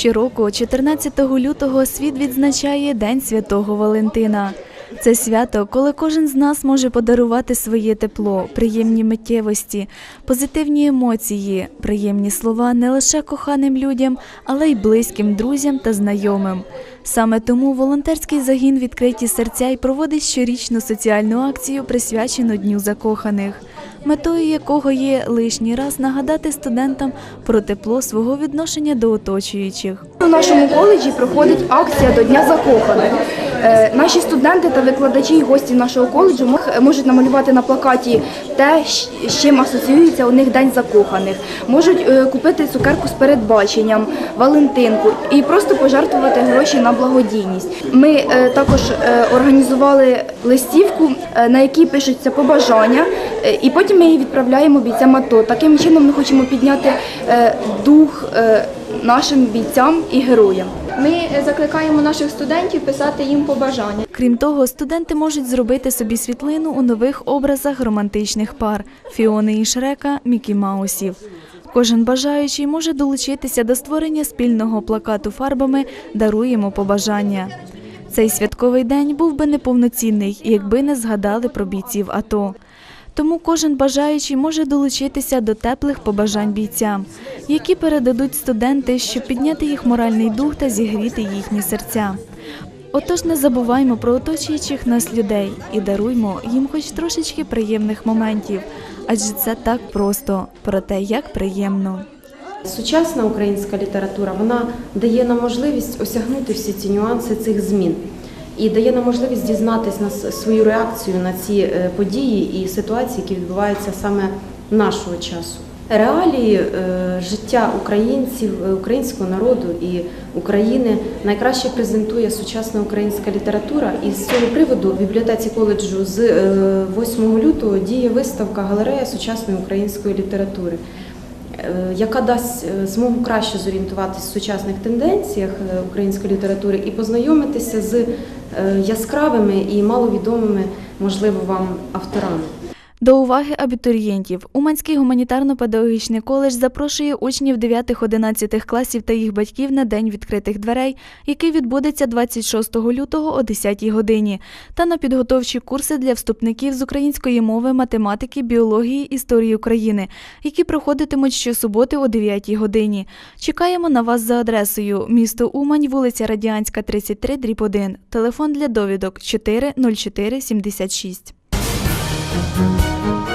Щороку, 14 лютого, світ відзначає День Святого Валентина. Це свято, коли кожен з нас може подарувати своє тепло, приємні миттєвості, позитивні емоції, приємні слова не лише коханим людям, але й близьким друзям та знайомим. Саме тому волонтерський загін відкриті серця й проводить щорічну соціальну акцію, присвячену Дню закоханих, метою якого є лишній раз нагадати студентам про тепло свого відношення до оточуючих. У нашому коледжі проходить акція до Дня закоханих. Е, Наші студенти та викладачі і гості нашого коледжу можуть намалювати на плакаті те, з чим асоціюється у них День закоханих. Можуть е, купити цукерку з передбаченням, Валентинку і просто пожертвувати гроші на благодійність. Ми е, також організували листівку, на якій пишуться побажання, і потім ми її відправляємо бійцям АТО. Таким чином ми хочемо підняти дух нашим бійцям і героям. Ми закликаємо наших студентів писати їм побажання. Крім того, студенти можуть зробити собі світлину у нових образах романтичних пар Фіони і Шрека, Мікі Маусів. Кожен бажаючий може долучитися до створення спільного плакату фарбами Даруємо побажання. Цей святковий день був би неповноцінний, якби не згадали про бійців АТО. Тому кожен бажаючий може долучитися до теплих побажань бійцям, які передадуть студенти, щоб підняти їх моральний дух та зігріти їхні серця. Отож не забуваймо про оточуючих нас людей і даруймо їм хоч трошечки приємних моментів, адже це так просто, проте як приємно. Сучасна українська література вона дає нам можливість осягнути всі ці нюанси цих змін і дає нам можливість дізнатись на свою реакцію на ці е, події і ситуації, які відбуваються саме нашого часу. Реалії е, життя українців, е, українського народу і України найкраще презентує сучасна українська література. І з цього приводу в бібліотеці коледжу з е, 8 лютого діє виставка галерея сучасної української літератури яка дасть е, змогу краще зорієнтуватися в сучасних тенденціях е, української літератури і познайомитися з е, яскравими і маловідомими, можливо, вам авторами. До уваги абітурієнтів Уманський гуманітарно-педагогічний коледж запрошує учнів 9-11 класів та їх батьків на день відкритих дверей, який відбудеться 26 лютого о 10 годині, та на підготовчі курси для вступників з української мови, математики, біології, історії України, які проходитимуть щосуботи о 9 годині. Чекаємо на вас за адресою місто Умань, вулиця Радіанська, 33, дріб 1. Телефон для довідок 4 04 76. Thank you.